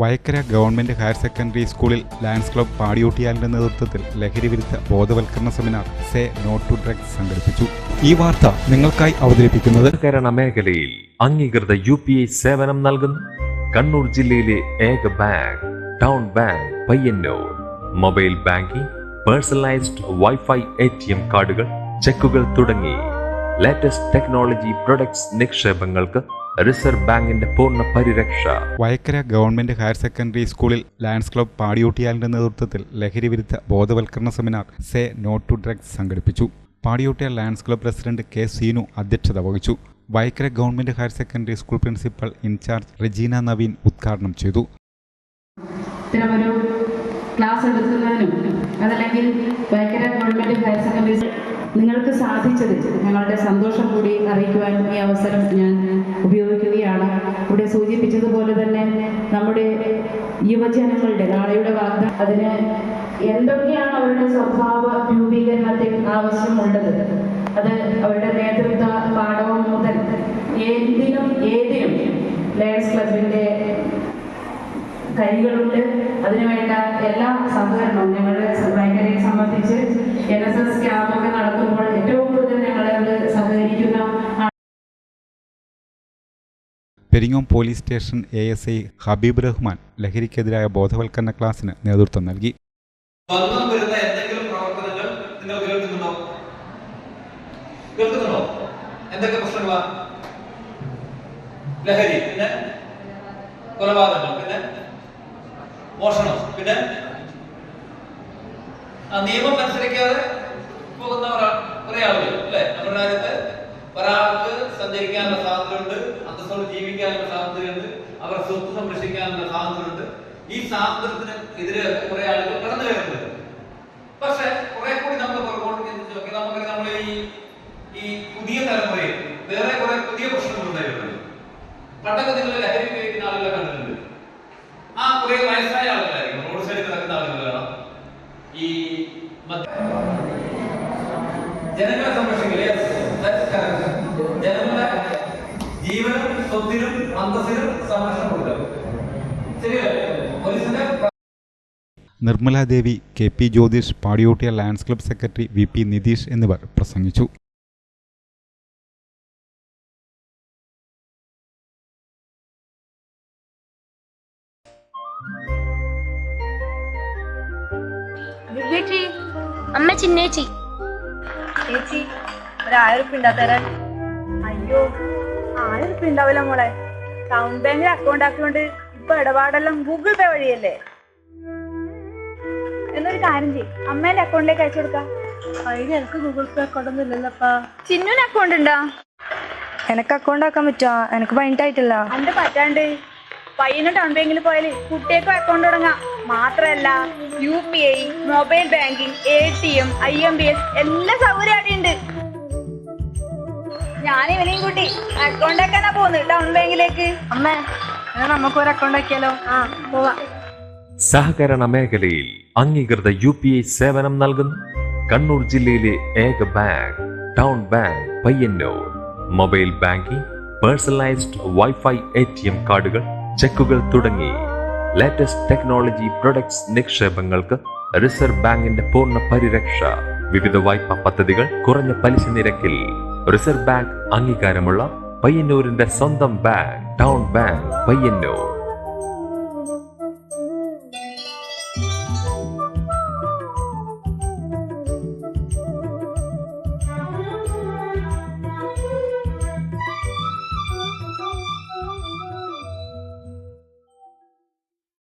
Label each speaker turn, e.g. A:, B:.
A: Vayakkara government higher secondary സ്കൂളിൽ Lions club പാടിയോട്ടിയാലിന്റെ നേതൃത്വത്തിൽ ലഹരി വിരുദ്ധ ബോധവൽക്കരണ seminar say no to drugs സംഘടിപ്പിച്ചു. ഈ വാർത്ത നിങ്ങൾക്കായി അവതരിപ്പിക്കുന്നത്
B: കേരള മേഖലയിൽ അംഗീകൃത യു പി ഐ സേവനം നൽകുന്നു. കണ്ണൂർ ജില്ലയിലെ ഏക bank town bank Payyanur. Mobile banking personalised wifi A T M കാർഡുകൾ ചെക്കുകൾ തുടങ്ങി. ലേറ്റസ്റ്റ് ടെക്നോളജി പ്രൊഡക്ട്സ് നിക്ഷേപങ്ങൾക്ക് റിസർവ് ബാങ്കിന്റെ പൂർണ പരിരക്ഷ.
A: വയക്കര ഗവൺമെന്റ് ഹയർ സെക്കൻഡറി സ്കൂളിൽ ലയൺസ് ക്ലബ് പാടിയോട്ടിയാലിന്റെ നേതൃത്വത്തിൽ ലഹരി വിരുദ്ധ ബോധവൽക്കരണ seminar say not to drugs സംഘടിപ്പിച്ചു. Padiyottiyal Lions club president K Seenu അധ്യക്ഷത വഹിച്ചു. Vayakkara government higher secondary school principal in charge Rejeena Naveen ഉദ്ഘാടനം ചെയ്തു.
C: ക്ലാസ് എടുക്കുന്നതിനും അതല്ലെങ്കിൽ വൈക്കര ഗവൺമെന്റ് ഹയർ സെക്കൻഡറി നിങ്ങൾക്ക് സാധിച്ചത് ഞങ്ങളുടെ സന്തോഷം കൂടി അറിയിക്കുവാൻ ഈ അവസരം ഞാൻ ഉപയോഗിക്കുകയാണ്. ഇവിടെ സൂചിപ്പിച്ചതുപോലെ തന്നെ നമ്മുടെ യുവജനങ്ങളുടെ നാളെയുടെ വാർത്ത. അതിന് എന്തൊക്കെയാണ് അവരുടെ സ്വഭാവ രൂപീകരണത്തിൽ ആവശ്യമുള്ളത്? അത് അവരുടെ നേതൃത്വ പാഠവും മുതൽ എന്തിനും ഏതിനും ലയൺസ് ക്ലബിന്റെ കൈകളുണ്ട്. അതിനുവേണ്ട എല്ലാ സഹകരണവും ഞങ്ങളുടെ ഭയങ്കരയെ സംബന്ധിച്ച് N S S ക്യാമ്പൊക്കെ
A: Peringome police station A S I Habeeb Rahman ലഹരിക്കെതിരായ ബോധവൽക്കരണ ക്ലാസ്സിന് നേതൃത്വം നൽകി.
D: എന്തൊക്കെ പ്രശ്നങ്ങളാ? ലഹരി പിന്നെ പിന്നെ നിയമം മനസ്സിലാക്കാതെ പോകുന്ന ഒരാ- കുറെ ആളുകൾ അല്ലെ? നമ്മുടെ രാജ്യത്ത് ഒരാൾക്ക് സഞ്ചരിക്കാനുള്ള സ്വാതന്ത്ര്യമുണ്ട് അന്തസ്സോട് ജീവിക്കാനുള്ള സ്വാതന്ത്ര്യമുണ്ട്. അവരുടെ സ്വത്ത് സംരക്ഷിക്കാനുള്ള സ്വാതന്ത്ര്യമുണ്ട്. ഈ സ്വാതന്ത്ര്യത്തിന് എതിരെ കുറെ ആളുകൾ കടന്നു കയറുന്നുണ്ട്. പക്ഷെ കുറെ കൂടി നമ്മൾ പുറകോട്ട് നമുക്ക് നമ്മൾ ഈ ഈ പുതിയ തലമുറയിൽ വേറെ കുറെ പുതിയ പ്രശ്നങ്ങൾ പണ്ടൊക്കെ നിങ്ങൾ ലഹരി ഉപയോഗിക്കുന്ന ആളുകളെ കണ്ടിട്ടുണ്ട്. ആ കുറെ വയസ്സായ ആളുകളായിരിക്കും. റോഡ് സൈഡിൽ കിടക്കുന്ന ആളുകളാണ് ഈ ജനങ്ങളെ സംരക്ഷിക്കില്ല ജീവനും സ്വത്തിനും അന്തസ്സിനും സംരക്ഷണം കൊടുക്കുക ശരിയല്ലേ
A: Nirmaladevi K P Jyothish Padiyottiya Lions club secretary V P Nitheesh എന്നിവർ പ്രസംഗിച്ചു.
E: ചേച്ചി അമ്മ ചിന്നേച്ചി.
F: ചേച്ചി ഒരു ആയിരം ഉറുപ്പ ഉണ്ടാ തരാൻ. അയ്യോ. ആയിരം ഉണ്ടാവില്ല മോളെ. ടൗൺ ബാങ്കിൽ അക്കൗണ്ട് ആക്കിയോണ്ട് ഇപ്പൊ ഇടപാടെല്ലാം ഗൂഗിൾ പേ വഴിയല്ലേ? എന്നൊരു കാര്യം ചെയ്യും. അമ്മേന്റെ അക്കൗണ്ടിലേക്ക് അയച്ചു കൊടുക്കാം.
E: അതിന് എനിക്ക് ഗൂഗിൾ പേ അക്കൗണ്ട് ഒന്നും ഇല്ലല്ലോപ്പാ
F: ചിന്നുവിന് അക്കൗണ്ട് ഉണ്ടോ?
G: എനക്ക് അക്കൗണ്ട് ആക്കാൻ പറ്റുമോ എനിക്ക് പതിനെട്ടായിട്ടില്ല
F: അന്റെ പറ്റാണ്ട്. പയ്യനും ടൗൺ ബാങ്കിൽ പോയാൽ കുട്ടിയേക്കും അക്കൗണ്ട് തുടങ്ങാം. മാത്രല്ല U P I mobile banking A T M I M B S എല്ലാ സൗകര്യം അവിടെയുണ്ട് ഞാൻ ഇവനെയും കൂട്ടി അക്കൗണ്ട് ആക്കാനാ പോകുന്നത് ടൗൺ ബാങ്കിലേക്ക്
G: അമ്മേ എന്നാ നമുക്ക് ഒരു അക്കൗണ്ട് ആക്കിയാലോ
F: ആ പോവാ.
B: സഹകരണ മേഖലയിൽ അംഗീകൃത യു പി ഐ സേവനം നൽകുന്നു. കണ്ണൂർ ജില്ലയിലെ ഏക bank town bank Payyanur. Mobile banking personalised wifi A T M കാർഡുകൾ ചെക്കുകൾ തുടങ്ങി. ലേറ്റസ്റ്റ് ടെക്നോളജി പ്രൊഡക്ട്സ് നിക്ഷേപങ്ങൾക്ക് റിസർവ് ബാങ്കിന്റെ പൂർണ പരിരക്ഷ. വിവിധ വായ്പാ പദ്ധതികൾ കുറഞ്ഞ പലിശ നിരക്കിൽ റിസർവ് ബാങ്ക് അംഗീകാരമുള്ള പയ്യന്നൂരിന്റെ സ്വന്തം ബാങ്ക് ടൗൺ ബാങ്ക് പയ്യന്നൂർ